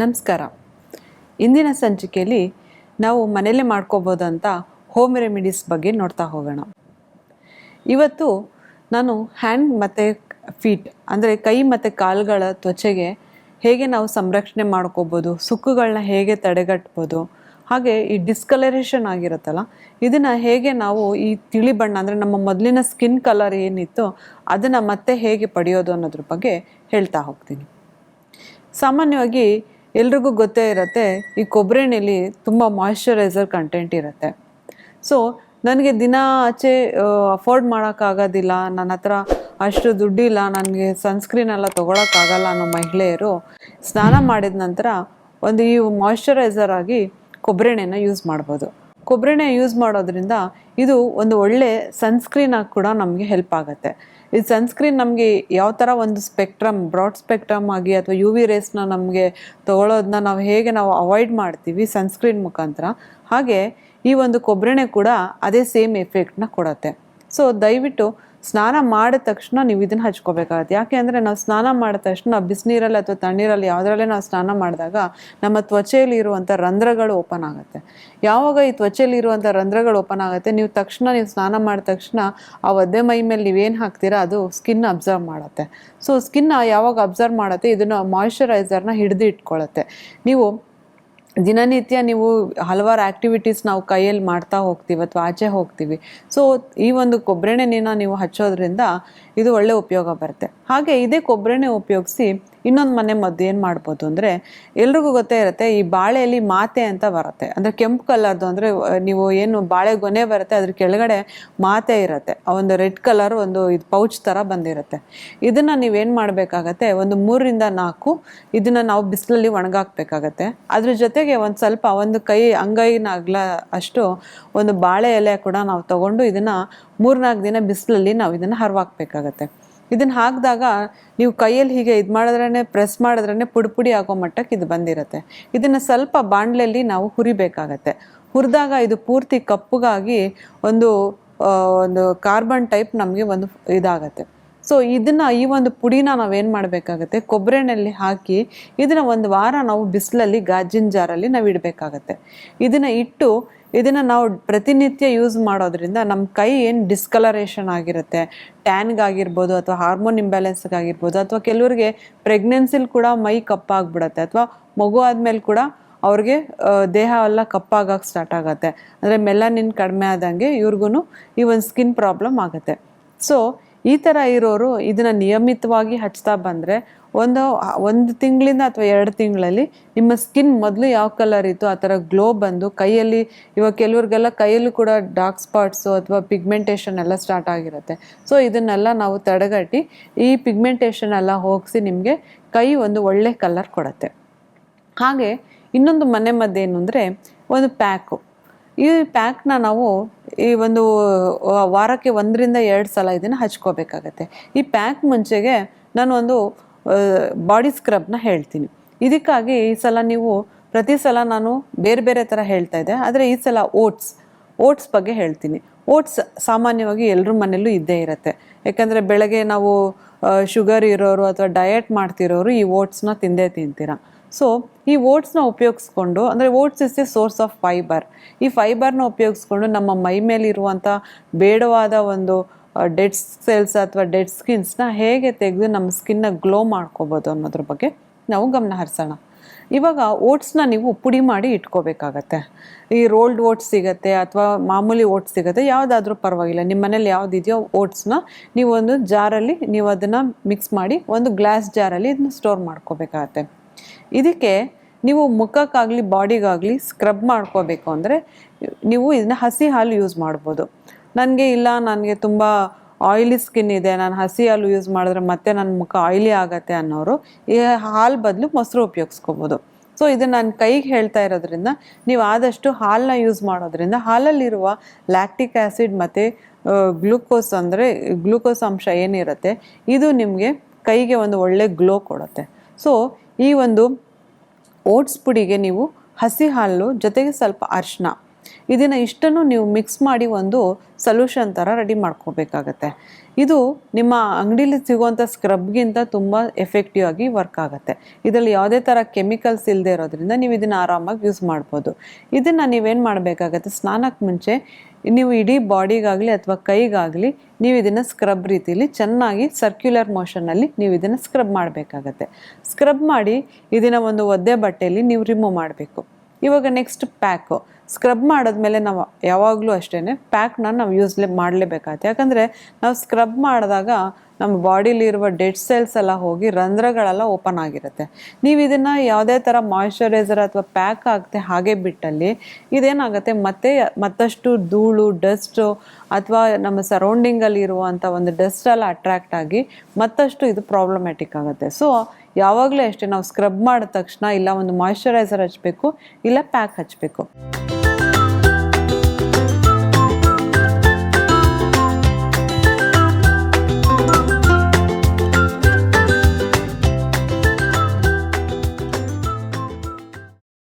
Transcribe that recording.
ನಮಸ್ಕಾರ. ಇಂದಿನ ಸಂಚಿಕೆಯಲ್ಲಿ ನಾವು ಮನೆಯಲ್ಲೇ ಮಾಡ್ಕೋಬೋದಂತ ಹೋಮ್ ರೆಮಿಡೀಸ್ ಬಗ್ಗೆ ನೋಡ್ತಾ ಹೋಗೋಣ. ಇವತ್ತು ನಾನು ಹ್ಯಾಂಡ್ ಮತ್ತು ಫೀಟ್ ಅಂದರೆ ಕೈ ಮತ್ತು ಕಾಲುಗಳ ತ್ವಚೆಗೆ ಹೇಗೆ ನಾವು ಸಂರಕ್ಷಣೆ ಮಾಡ್ಕೋಬೋದು, ಸುಕ್ಕುಗಳನ್ನ ಹೇಗೆ ತಡೆಗಟ್ಬೋದು, ಹಾಗೆ ಈ ಡಿಸ್ಕಲರೇಷನ್ ಆಗಿರುತ್ತಲ್ಲ, ಇದನ್ನು ಹೇಗೆ ನಾವು ಈ ತಿಳಿ ಬಣ್ಣ ಅಂದರೆ ನಮ್ಮ ಮೊದಲಿನ ಸ್ಕಿನ್ ಕಲರ್ ಏನಿತ್ತು ಅದನ್ನು ಮತ್ತೆ ಹೇಗೆ ಪಡೆಯೋದು ಅನ್ನೋದ್ರ ಬಗ್ಗೆ ಹೇಳ್ತಾ ಹೋಗ್ತೀನಿ. ಸಾಮಾನ್ಯವಾಗಿ ಎಲ್ರಿಗೂ ಗೊತ್ತೇ ಇರುತ್ತೆ, ಈ ಕೊಬ್ಬರಿ ಎಣ್ಣೆಲಿ ತುಂಬ ಮಾಯಿಶ್ಚರೈಸರ್ ಕಂಟೆಂಟ್ ಇರುತ್ತೆ. ಸೊ ನನಗೆ ದಿನ ಆಚೆ ಅಫೋರ್ಡ್ ಮಾಡೋಕ್ಕಾಗೋದಿಲ್ಲ, ನನ್ನ ಹತ್ರ ಅಷ್ಟು ದುಡ್ಡಿಲ್ಲ, ನನಗೆ ಸನ್ಸ್ಕ್ರೀನ್ ಎಲ್ಲ ತೊಗೊಳಕ್ಕಾಗಲ್ಲ ಅನ್ನೋ ಮಹಿಳೆಯರು ಸ್ನಾನ ಮಾಡಿದ ನಂತರ ಒಂದು ಈ ಮಾಯಶ್ಚರೈಸರ್ ಆಗಿ ಕೊಬ್ಬರಿ ಎಣ್ಣೆನ ಯೂಸ್ ಮಾಡ್ಬೋದು. ಕೊಬ್ಬರಿ ಎಣ್ಣೆ ಯೂಸ್ ಮಾಡೋದ್ರಿಂದ ಇದು ಒಂದು ಒಳ್ಳೆ ಸನ್ಸ್ಕ್ರೀನ್ ಆಗಿ ಕೂಡ ನಮಗೆ ಹೆಲ್ಪ್ ಆಗುತ್ತೆ. ಈ ಸನ್ಸ್ಕ್ರೀನ್ ನಮಗೆ ಯಾವ ಥರ ಒಂದು ಸ್ಪೆಕ್ಟ್ರಮ್ ಬ್ರಾಡ್ ಸ್ಪೆಕ್ಟ್ರಮ್ ಆಗಿ ಅಥವಾ ಯು ವಿ ರೇಸ್ನ ನಮಗೆ ತಗೊಳ್ಳೋದನ್ನ ನಾವು ಹೇಗೆ ನಾವು ಅವಾಯ್ಡ್ ಮಾಡ್ತೀವಿ ಸನ್ಸ್ಕ್ರೀನ್ ಮುಖಾಂತರ, ಹಾಗೆ ಈ ಒಂದು ಕೊಬ್ಬರೆಣ್ಣೆ ಕೂಡ ಅದೇ ಸೇಮ್ ಎಫೆಕ್ಟ್ನ ಕೊಡುತ್ತೆ. ಸೊ ದಯವಿಟ್ಟು ಸ್ನಾನ ಮಾಡಿದ ತಕ್ಷಣ ನೀವು ಇದನ್ನು ಹಚ್ಕೋಬೇಕಾಗತ್ತೆ. ಯಾಕೆ ಅಂದರೆ ನಾವು ಸ್ನಾನ ಮಾಡಿದ ತಕ್ಷಣ ಬಿಸಿನೀರಲ್ಲಿ ಅಥವಾ ತಣ್ಣೀರಲ್ಲಿ ಯಾವುದರಲ್ಲೇ ನಾವು ಸ್ನಾನ ಮಾಡಿದಾಗ ನಮ್ಮ ತ್ವಚೆಯಲ್ಲಿ ಇರುವಂಥ ರಂಧ್ರಗಳು ಓಪನ್ ಆಗುತ್ತೆ. ಯಾವಾಗ ಈ ತ್ವಚೆಯಲ್ಲಿ ಇರುವಂಥ ರಂಧ್ರಗಳು ಓಪನ್ ಆಗುತ್ತೆ, ನೀವು ತಕ್ಷಣ ನೀವು ಸ್ನಾನ ಮಾಡಿದ ತಕ್ಷಣ ಆ ಒದ್ದೆ ಮೈ ಮೇಲೆ ನೀವೇನು ಹಾಕ್ತೀರಾ, ಅದು ಸ್ಕಿನ್ ಅಬ್ಸರ್ವ್ ಮಾಡುತ್ತೆ. ಸೊ ಸ್ಕಿನ್ನ ಯಾವಾಗ ಅಬ್ಸರ್ವ್ ಮಾಡುತ್ತೆ, ಇದನ್ನು ಮಾಯ್ಶ್ಚರೈಸರ್ನ ಹಿಡಿದು ಇಟ್ಕೊಳ್ಳುತ್ತೆ ನೀವು ದಿನನಿತ್ಯ ನೀವು ಹಲವಾರು ಆ್ಯಕ್ಟಿವಿಟೀಸ್ ನಾವು ಕೈಯಲ್ಲಿ ಮಾಡ್ತಾ ಹೋಗ್ತೀವಿ ಅಥವಾ ಆಚೆ ಹೋಗ್ತೀವಿ. ಸೊ ಈ ಒಂದು ಕೊಬ್ಬರೆಣ್ಣೆನ ನೀವು ಹಚ್ಚೋದ್ರಿಂದ ಇದು ಒಳ್ಳೆ ಉಪಯೋಗ ಬರುತ್ತೆ. ಹಾಗೆ ಇದೇ ಕೊಬ್ಬರೆಣ್ಣೆ ಉಪಯೋಗಿಸಿ ಇನ್ನೊಂದು ಮನೆ ಮದ್ದು ಏನು ಮಾಡ್ಬೋದು ಅಂದರೆ ಎಲ್ರಿಗೂ ಗೊತ್ತೇ ಇರುತ್ತೆ, ಈ ಬಾಳೆಯಲ್ಲಿ ಮಾತೆ ಅಂತ ಬರುತ್ತೆ. ಅಂದರೆ ಕೆಂಪು ಕಲರ್ದು ಅಂದರೆ ನೀವು ಏನು ಬಾಳೆ ಗೊನೆ ಬರುತ್ತೆ, ಅದ್ರ ಕೆಳಗಡೆ ಮಾತೆ ಇರುತ್ತೆ. ಆ ಒಂದು ರೆಡ್ ಕಲರ್ ಒಂದು ಇದು ಪೌಚ್ ಥರ ಬಂದಿರುತ್ತೆ. ಇದನ್ನು ನೀವೇನು ಮಾಡಬೇಕಾಗತ್ತೆ, ಒಂದು ಮೂರರಿಂದ ನಾಲ್ಕು ಇದನ್ನು ನಾವು ಬಿಸಿಲಲ್ಲಿ ಒಣಗಾಕ್ಬೇಕಾಗತ್ತೆ. ಅದ್ರ ಜೊತೆಗೆ ಒಂದು ಸ್ವಲ್ಪ, ಒಂದು ಕೈ ಅಂಗೈನಾಗ್ಲ ಅಷ್ಟು ಒಂದು ಬಾಳೆ ಎಲೆ ಕೂಡ ನಾವು ತಗೊಂಡು ಇದನ್ನು ಮೂರ್ನಾಲ್ಕು ದಿನ ಬಿಸಿಲಲ್ಲಿ ನಾವು ಇದನ್ನು ಹರವಾಕ್ಬೇಕಾಗತ್ತೆ. ಇದನ್ನು ಹಾಕಿದಾಗ ನೀವು ಕೈಯಲ್ಲಿ ಹೀಗೆ ಇದು ಮಾಡಿದ್ರೇ ಪ್ರೆಸ್ ಮಾಡಿದ್ರೇ ಪುಡಿ ಪುಡಿ ಆಗೋ ಮಟ್ಟಕ್ಕೆ ಇದು ಬಂದಿರುತ್ತೆ. ಇದನ್ನು ಸ್ವಲ್ಪ ಬಾಣಲೆಯಲ್ಲಿ ನಾವು ಹುರಿಬೇಕಾಗತ್ತೆ. ಹುರಿದಾಗ ಇದು ಪೂರ್ತಿ ಕಪ್ಪುಗಾಗಿ ಒಂದು ಒಂದು ಕಾರ್ಬನ್ ಟೈಪ್ ನಮಗೆ ಒಂದು ಇದಾಗತ್ತೆ. ಸೊ ಇದನ್ನು ಈ ಒಂದು ಪುಡಿನ ನಾವೇನು ಮಾಡಬೇಕಾಗತ್ತೆ? ಕೊಬ್ಬರಿ ಎಣ್ಣೆಯಲ್ಲಿ ಹಾಕಿ ಇದನ್ನು ಒಂದು ವಾರ ನಾವು ಬಿಸಿಲಲ್ಲಿ ಗಾಜಿನ ಜಾರಲ್ಲಿ ನಾವು ಇಡಬೇಕಾಗತ್ತೆ. ಇದನ್ನು ಇಟ್ಟು ಇದನ್ನು ನಾವು ಪ್ರತಿನಿತ್ಯ ಯೂಸ್ ಮಾಡೋದ್ರಿಂದ ನಮ್ಮ ಕೈ ಏನು ಡಿಸ್ಕಲರೇಷನ್ ಆಗಿರುತ್ತೆ ಟ್ಯಾನ್ಗಾಗಿರ್ಬೋದು ಅಥವಾ ಹಾರ್ಮೋನ್ ಇಂಬ್ಯಾಲೆನ್ಸ್ಗಾಗಿರ್ಬೋದು ಅಥವಾ ಕೆಲವರಿಗೆ ಪ್ರೆಗ್ನೆನ್ಸಿಲಿ ಕೂಡ ಮೈ ಕಪ್ಪಾಗ್ಬಿಡತ್ತೆ ಅಥವಾ ಮಗು ಆದಮೇಲೆ ಕೂಡ ಅವ್ರಿಗೆ ದೇಹ ಎಲ್ಲ ಕಪ್ಪಾಗಕ್ಕೆ ಸ್ಟಾರ್ಟ್ ಆಗುತ್ತೆ. ಅಂದರೆ ಮೆಲನಿನ್ ಕಡಿಮೆ ಆದಂಗೆ ಇವ್ರಿಗೂ ಈ ಒಂದು ಸ್ಕಿನ್ ಪ್ರಾಬ್ಲಮ್ ಆಗುತ್ತೆ. ಸೊ ಈ ಥರ ಇರೋರು ಇದನ್ನು ನಿಯಮಿತವಾಗಿ ಹಚ್ತಾ ಬಂದರೆ ಒಂದು ಒಂದು ತಿಂಗಳಿಂದ ಅಥವಾ ಎರಡು ತಿಂಗಳಲ್ಲಿ ನಿಮ್ಮ ಸ್ಕಿನ್ ಮೊದಲು ಯಾವ ಕಲರ್ ಇತ್ತು, ಆ ಥರ ಗ್ಲೋ ಬಂದು ಕೈಯಲ್ಲಿ, ಇವಾಗ ಕೆಲವ್ರಿಗೆಲ್ಲ ಕೈಯಲ್ಲೂ ಕೂಡ ಡಾರ್ಕ್ ಸ್ಪಾಟ್ಸು ಅಥವಾ ಪಿಗ್ಮೆಂಟೇಷನ್ ಎಲ್ಲ ಸ್ಟಾರ್ಟ್ ಆಗಿರುತ್ತೆ. ಸೊ ಇದನ್ನೆಲ್ಲ ನಾವು ತಡೆಗಟ್ಟಿ ಈ ಪಿಗ್ಮೆಂಟೇಷನ್ ಎಲ್ಲ ಹೋಗಿಸಿ ನಿಮಗೆ ಕೈ ಒಂದು ಒಳ್ಳೆ ಕಲರ್ ಕೊಡುತ್ತೆ. ಹಾಗೆ ಇನ್ನೊಂದು ಮನೆ ಮದ್ದೇನು ಅಂದರೆ ಒಂದು ಪ್ಯಾಕು ಈ ಪ್ಯಾಕ್ನ ನಾವು ಈ ಒಂದು ವಾರಕ್ಕೆ ಒಂದರಿಂದ ಎರಡು ಸಲ ಇದನ್ನು ಹಚ್ಕೋಬೇಕಾಗತ್ತೆ. ಈ ಪ್ಯಾಕ್ ಮುಂಚೆಗೆ ನಾನು ಒಂದು ಬಾಡಿ ಸ್ಕ್ರಬ್ನ ಹೇಳ್ತೀನಿ. ಇದಕ್ಕಾಗಿ ಈ ಸಲ ನೀವು ಪ್ರತಿ ಸಲ ನಾನು ಬೇರೆ ಬೇರೆ ಥರ ಹೇಳ್ತಾ ಇದ್ದೆ. ಆದರೆ ಈ ಸಲ ಓಟ್ಸ್ ಓಟ್ಸ್ ಬಗ್ಗೆ ಹೇಳ್ತೀನಿ. ಓಟ್ಸ್ ಸಾಮಾನ್ಯವಾಗಿ ಎಲ್ಲರ ಮನೆಯಲ್ಲೂ ಇದ್ದೇ ಇರುತ್ತೆ. ಯಾಕಂದರೆ ಬೆಳಗ್ಗೆ ನಾವು ಶುಗರ್ ಇರೋರು ಅಥವಾ ಡಯಟ್ ಮಾಡ್ತಿರೋರು ಈ ಓಟ್ಸ್ನ ತಿಂದೇ ತಿಂತೀರ. ಸೊ ಈ ಓಟ್ಸ್ನ ಉಪಯೋಗಿಸ್ಕೊಂಡು, ಅಂದರೆ oats is a source of fibre ಈ ಫೈಬರ್ನ ಉಪಯೋಗಿಸ್ಕೊಂಡು ನಮ್ಮ ಮೈ ಮೇಲಿರುವಂಥ ಬೇಡವಾದ ಒಂದು ಡೆಡ್ ಸೆಲ್ಸ್ ಅಥವಾ ಡೆಡ್ ಸ್ಕಿನ್ಸ್ನ ಹೇಗೆ ತೆಗೆದು ನಮ್ಮ ಸ್ಕಿನ್ನ ಗ್ಲೋ ಮಾಡ್ಕೋಬೋದು ಅನ್ನೋದ್ರ ಬಗ್ಗೆ ನಾವು ಗಮನ ಹರಿಸೋಣ. ಇವಾಗ ಓಟ್ಸ್ನ ನೀವು ಪುಡಿ ಮಾಡಿ ಇಟ್ಕೋಬೇಕಾಗತ್ತೆ. ಈ ರೋಲ್ಡ್ ಓಟ್ಸ್ ಸಿಗುತ್ತೆ ಅಥವಾ ಮಾಮೂಲಿ ಓಟ್ಸ್ ಸಿಗುತ್ತೆ, ಯಾವುದಾದ್ರೂ ಪರವಾಗಿಲ್ಲ. ನಿಮ್ಮ ಮನೇಲಿ ಯಾವುದಿದೆಯೋ ಓಟ್ಸ್ನ ನೀವು ಒಂದು ಜಾರಲ್ಲಿ ನೀವು ಅದನ್ನು ಮಿಕ್ಸ್ ಮಾಡಿ ಒಂದು ಗ್ಲಾಸ್ ಜಾರಲ್ಲಿ ಇದನ್ನ ಸ್ಟೋರ್ ಮಾಡ್ಕೋಬೇಕಾಗತ್ತೆ. ಇದಕ್ಕೆ ನೀವು ಮುಖಕ್ಕಾಗಲಿ, ಬಾಡಿಗಾಗಲಿ ಸ್ಕ್ರಬ್ ಮಾಡ್ಕೋಬೇಕು ಅಂದರೆ ನೀವು ಇದನ್ನ ಹಸಿ ಹಾಲು ಯೂಸ್ ಮಾಡ್ಬೋದು. ನನಗೆ ಇಲ್ಲ, ನನಗೆ ತುಂಬ ಆಯಿಲಿ ಸ್ಕಿನ್ ಇದೆ, ನಾನು ಹಸಿ ಹಾಲು ಯೂಸ್ ಮಾಡಿದ್ರೆ ಮತ್ತೆ ನನ್ನ ಮುಖ ಆಯಿಲಿ ಆಗತ್ತೆ ಅನ್ನೋರು ಈ ಹಾಲು ಬದಲು ಮೊಸರು ಉಪಯೋಗಿಸ್ಕೋಬೋದು. ಸೊ ಇದು ನಾನು ಕೈಗೆ ಹೇಳ್ತಾ ಇರೋದ್ರಿಂದ ನೀವು ಆದಷ್ಟು ಹಾಲನ್ನ ಯೂಸ್ ಮಾಡೋದ್ರಿಂದ ಹಾಲಲ್ಲಿರುವ ಲ್ಯಾಕ್ಟಿಕ್ ಆ್ಯಸಿಡ್ ಮತ್ತು ಗ್ಲೂಕೋಸ್ ಅಂದರೆ ಗ್ಲೂಕೋಸ್ ಅಂಶ ಏನಿರುತ್ತೆ, ಇದು ನಿಮಗೆ ಕೈಗೆ ಒಂದು ಒಳ್ಳೆ ಗ್ಲೋ ಕೊಡುತ್ತೆ. ಸೊ ಈ ಒಂದು ಓಟ್ಸ್ ಪುಡಿಗೆ ನೀವು ಹಸಿ ಹಾಲು ಜೊತೆಗೆ ಸ್ವಲ್ಪ ಅರಿಶಿನ ಇದನ್ನು ಇಷ್ಟನ್ನು ನೀವು ಮಿಕ್ಸ್ ಮಾಡಿ ಒಂದು ಸೊಲ್ಯೂಷನ್ ಥರ ರೆಡಿ ಮಾಡ್ಕೋಬೇಕಾಗತ್ತೆ. ಇದು ನಿಮ್ಮ ಅಂಗಡೀಲಿ ಸಿಗುವಂಥ ಸ್ಕ್ರಬ್ಗಿಂತ ತುಂಬ ಎಫೆಕ್ಟಿವ್ ಆಗಿ ವರ್ಕ್ ಆಗುತ್ತೆ. ಇದರಲ್ಲಿ ಯಾವುದೇ ಥರ ಕೆಮಿಕಲ್ಸ್ ಇಲ್ಲದೆ ಇರೋದ್ರಿಂದ ನೀವು ಇದನ್ನು ಆರಾಮಾಗಿ ಯೂಸ್ ಮಾಡ್ಬೋದು. ಇದನ್ನು ನೀವೇನು ಮಾಡಬೇಕಾಗತ್ತೆ? ಸ್ನಾನಕ್ಕೆ ಮುಂಚೆ ನೀವು ಇಡೀ ಬಾಡಿಗಾಗಲಿ ಅಥವಾ ಕೈಗಾಗಲಿ ನೀವು ಇದನ್ನು ಸ್ಕ್ರಬ್ ರೀತಿಲಿ ಚೆನ್ನಾಗಿ ಸರ್ಕ್ಯುಲರ್ ಮೋಷನಲ್ಲಿ ನೀವು ಇದನ್ನು ಸ್ಕ್ರಬ್ ಮಾಡಬೇಕಾಗತ್ತೆ. ಸ್ಕ್ರಬ್ ಮಾಡಿ ಇದನ್ನು ಒಂದು ಒದ್ದೆ ಬಟ್ಟೆಯಲ್ಲಿ ನೀವು ರಿಮೂವ್ ಮಾಡಬೇಕು. ಇವಾಗ ನೆಕ್ಸ್ಟ್ ಪ್ಯಾಕು ಸ್ಕ್ರಬ್ ಮಾಡಿದ್ಮೇಲೆ ನಾವು ಯಾವಾಗಲೂ ಅಷ್ಟೇ ಪ್ಯಾಕ್ನ ನಾವು ಯೂಸ್ ಮಾಡಲೇಬೇಕಾಗುತ್ತೆ. ಯಾಕಂದರೆ ನಾವು ಸ್ಕ್ರಬ್ ಮಾಡಿದಾಗ ನಮ್ಮ ಬಾಡಿಲಿರುವ ಡೆಡ್ ಸೆಲ್ಸ್ ಎಲ್ಲ ಹೋಗಿ ರಂಧ್ರಗಳೆಲ್ಲ ಓಪನ್ ಆಗಿರುತ್ತೆ. ನೀವು ಇದನ್ನು ಯಾವುದೇ ಥರ ಮಾಯಿಶ್ಚರೈಸರ್ ಅಥವಾ ಪ್ಯಾಕ್ ಆಗುತ್ತೆ ಹಾಗೆ ಬಿಟ್ಟಲ್ಲಿ ಇದೇನಾಗುತ್ತೆ, ಮತ್ತೆ ಮತ್ತಷ್ಟು ಧೂಳು ಡಸ್ಟು ಅಥವಾ ನಮ್ಮ ಸರೌಂಡಿಂಗಲ್ಲಿ ಇರುವಂಥ ಒಂದು ಡಸ್ಟ್ ಎಲ್ಲ ಅಟ್ರಾಕ್ಟ್ ಆಗಿ ಮತ್ತಷ್ಟು ಇದು ಪ್ರಾಬ್ಲಮ್ಯಾಟಿಕ್ ಆಗುತ್ತೆ. ಸೊ ಯಾವಾಗಲೂ ಅಷ್ಟೇ ನಾವು ಸ್ಕ್ರಬ್ ಮಾಡಿದ ತಕ್ಷಣ ಇಲ್ಲ ಒಂದು ಮಾಯಿಶ್ಚರೈಸರ್ ಹಚ್ಚಬೇಕು ಇಲ್ಲ ಪ್ಯಾಕ್ ಹಚ್ಚಬೇಕು